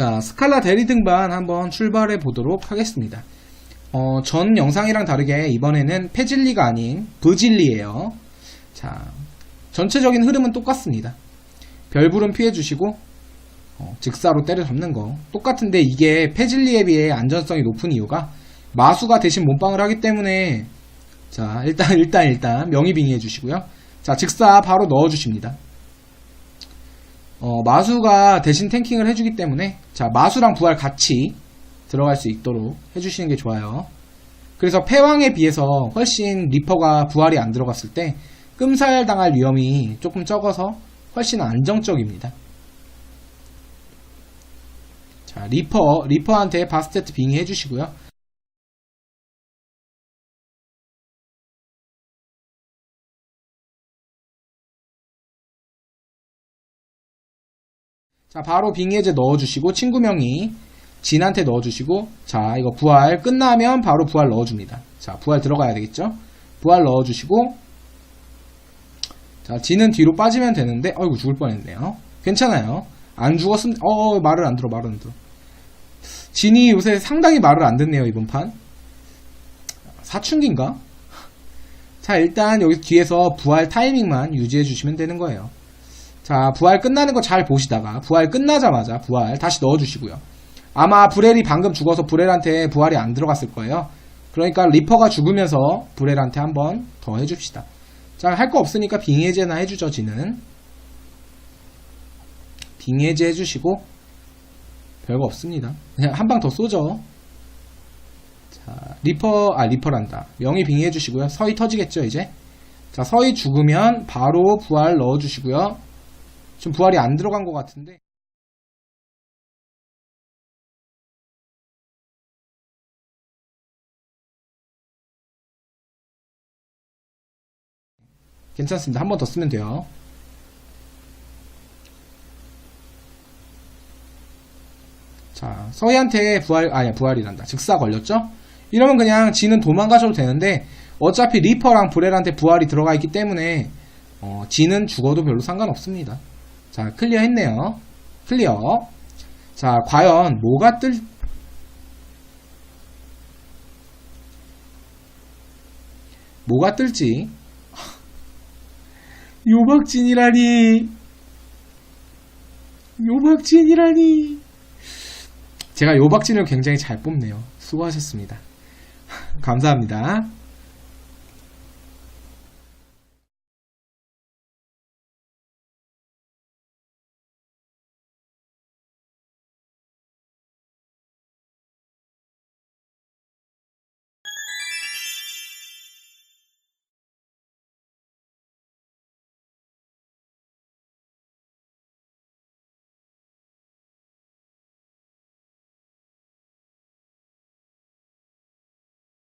자, 스칼라 대리 등반 한번 출발해 보도록 하겠습니다. 어, 전 영상이랑 다르게 이번에는 페질리가 아닌 브질리예요. 자, 전체적인 흐름은 똑같습니다. 별불은 피해주시고 어, 즉사로 때려 잡는 거 똑같은데 이게 페질리에 비해 안전성이 높은 이유가 마수가 대신 몸빵을 하기 때문에 자 일단 일단 일단 명의빙의 해 주시고요. 자 즉사 바로 넣어 주십니다. 어, 마수가 대신 탱킹을 해주기 때문에 자 마수랑 부활 같이 들어갈 수 있도록 해주시는 게 좋아요. 그래서 패왕에 비해서 훨씬 리퍼가 부활이 안 들어갔을 때 끔살 당할 위험이 조금 적어서 훨씬 안정적입니다. 자 리퍼 리퍼한테 바스테트 빙의 해주시고요. 자, 바로 빙의제 넣어주시고, 친구명이 진한테 넣어주시고, 자, 이거 부활 끝나면 바로 부활 넣어줍니다. 자, 부활 들어가야 되겠죠? 부활 넣어주시고, 자, 진은 뒤로 빠지면 되는데, 어이구, 죽을 뻔 했네요. 괜찮아요. 안 죽었으면, 어, 말을 안 들어, 말을 안 들어. 진이 요새 상당히 말을 안 듣네요, 이번 판. 사춘기인가? 자, 일단 여기 뒤에서 부활 타이밍만 유지해 주시면 되는 거예요. 자, 부활 끝나는 거 잘 보시다가 부활 끝나자마자 부활 다시 넣어주시고요. 아마 브렐이 방금 죽어서 브렐한테 부활이 안 들어갔을 거예요. 그러니까 리퍼가 죽으면서 브렐한테 한번 더 해줍시다. 자, 할 거 없으니까 빙해제나 해주죠, 지는. 빙해제 해주시고 별거 없습니다. 그냥 한 방 더 쏘죠. 자, 리퍼, 아, 리퍼란다. 명의 빙의 해주시고요. 서희 터지겠죠, 이제? 자, 서희 죽으면 바로 부활 넣어주시고요. 지금 부활이 안 들어간 것 같은데. 괜찮습니다. 한 번 더 쓰면 돼요. 자, 서희한테 부활, 아니야, 부활이란다. 즉사 걸렸죠? 이러면 그냥 지는 도망가셔도 되는데, 어차피 리퍼랑 브렐한테 부활이 들어가 있기 때문에, 어, 지는 죽어도 별로 상관없습니다. 자, 클리어 했네요. 클리어. 자, 과연 뭐가 뜰, 뭐가 뜰지. 요박진이라니. 요박진이라니. 제가 요박진을 굉장히 잘 뽑네요. 수고하셨습니다. 감사합니다.